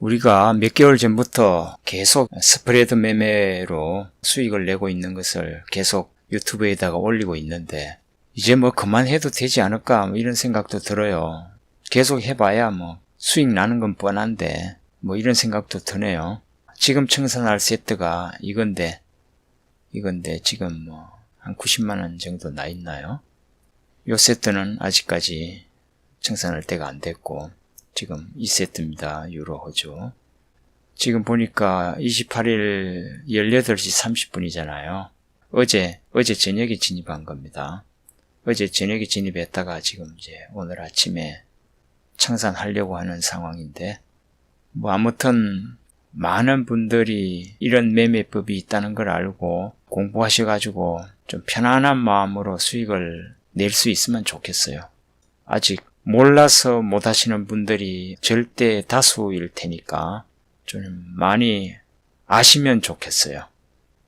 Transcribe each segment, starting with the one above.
우리가 몇 개월 전부터 계속 스프레드 매매로 수익을 내고 있는 것을 계속 유튜브에다가 올리고 있는데 이제 뭐 그만해도 되지 않을까 뭐 이런 생각도 들어요. 계속 해봐야 뭐 수익 나는 건 뻔한데 뭐 이런 생각도 드네요. 지금 청산할 세트가 이건데 이건데 지금 뭐 한 90만 원 정도 나 있나요? 요 세트는 아직까지 청산할 때가 안 됐고 지금 2세트입니다. 유로 호주. 지금 보니까 28일 18시 30분이잖아요. 어제, 어제 저녁에 진입한 겁니다. 어제 저녁에 진입했다가 지금 이제 오늘 아침에 청산하려고 하는 상황인데, 뭐 아무튼 많은 분들이 이런 매매법이 있다는 걸 알고 공부하셔가지고 좀 편안한 마음으로 수익을 낼 수 있으면 좋겠어요. 아직 몰라서 못 하시는 분들이 절대 다수일 테니까 좀 많이 아시면 좋겠어요.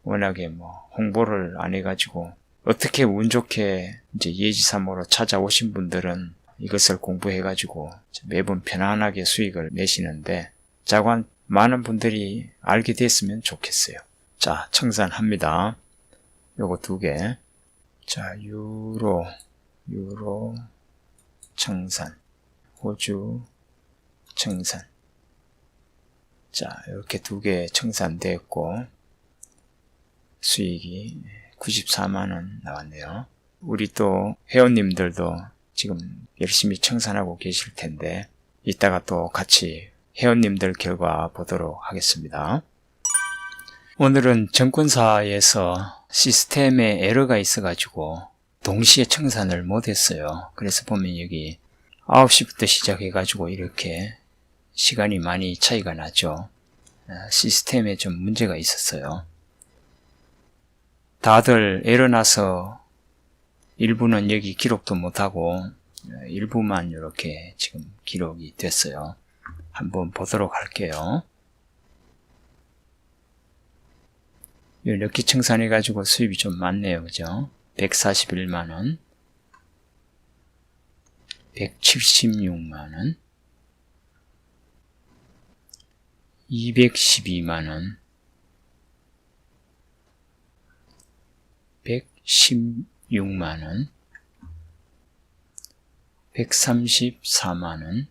워낙에 뭐 홍보를 안 해가지고 어떻게 운 좋게 이제 예지사모로 찾아오신 분들은 이것을 공부해가지고 매번 편안하게 수익을 내시는데 자관 많은 분들이 알게 됐으면 좋겠어요. 자, 청산합니다. 요거 두 개. 자, 유로, 유로, 청산, 호주, 청산. 자, 이렇게 두 개 청산됐고, 수익이 94만원 나왔네요. 우리 또 회원님들도 지금 열심히 청산하고 계실 텐데, 이따가 또 같이 회원님들 결과 보도록 하겠습니다. 오늘은 정권사에서 시스템에 에러가 있어가지고 동시에 청산을 못했어요. 그래서 보면 여기 9시부터 시작해가지고 이렇게 시간이 많이 차이가 나죠. 아, 시스템에 좀 문제가 있었어요. 다들 에러 나서 일부는 여기 기록도 못하고 어, 일부만 이렇게 지금 기록이 됐어요. 한번 보도록 할게요. 이렇게 청산해가지고 수입이 좀 많네요. 그죠? 141만원, 176만원, 212만원, 116만원, 134만원,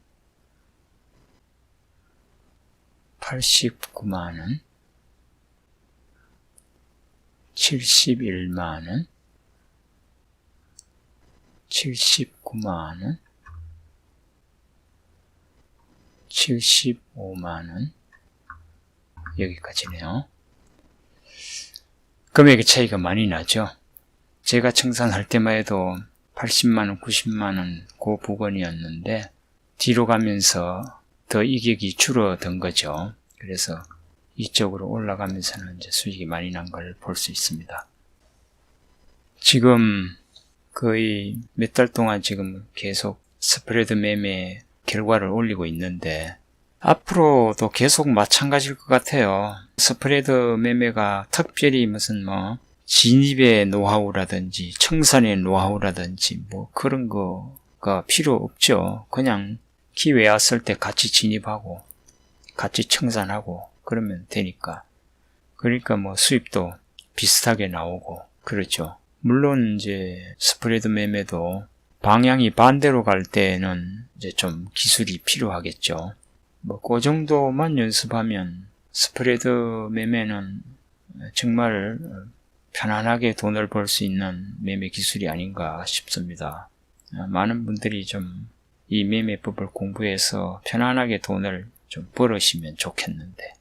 89만원, 71만원, 79만원, 75만원, 여기까지네요. 금액의 차이가 많이 나죠. 제가 청산할 때만 해도 80만원, 90만원 그 부근이었는데 뒤로 가면서 더 이격이 줄어든 거죠. 그래서 이쪽으로 올라가면서는 이제 수익이 많이 난 걸 볼 수 있습니다. 지금 거의 몇 달 동안 지금 계속 스프레드 매매 결과를 올리고 있는데 앞으로도 계속 마찬가지일 것 같아요. 스프레드 매매가 특별히 무슨 뭐 진입의 노하우라든지 청산의 노하우라든지 뭐 그런 거가 필요 없죠. 그냥 기회 왔을 때 같이 진입하고 같이 청산하고 그러면 되니까. 그러니까 뭐 수입도 비슷하게 나오고 그렇죠. 물론 이제 스프레드 매매도 방향이 반대로 갈 때는 이제 좀 기술이 필요하겠죠. 뭐 그 정도만 연습하면 스프레드 매매는 정말 편안하게 돈을 벌 수 있는 매매 기술이 아닌가 싶습니다. 많은 분들이 좀 이 매매법을 공부해서 편안하게 돈을 좀 벌으시면 좋겠는데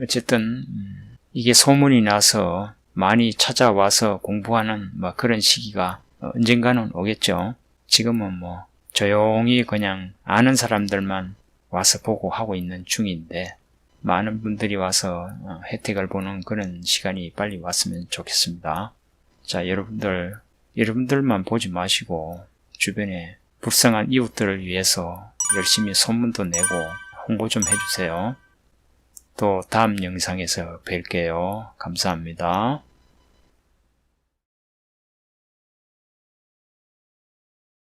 어쨌든 음, 이게 소문이 나서 많이 찾아와서 공부하는 뭐 그런 시기가 언젠가는 오겠죠. 지금은 뭐 조용히 그냥 아는 사람들만 와서 보고 하고 있는 중인데 많은 분들이 와서 어, 혜택을 보는 그런 시간이 빨리 왔으면 좋겠습니다. 자, 여러분들, 여러분들만 보지 마시고 주변에 불쌍한 이웃들을 위해서 열심히 소문도 내고 홍보 좀 해주세요. 또 다음 영상에서 뵐게요. 감사합니다.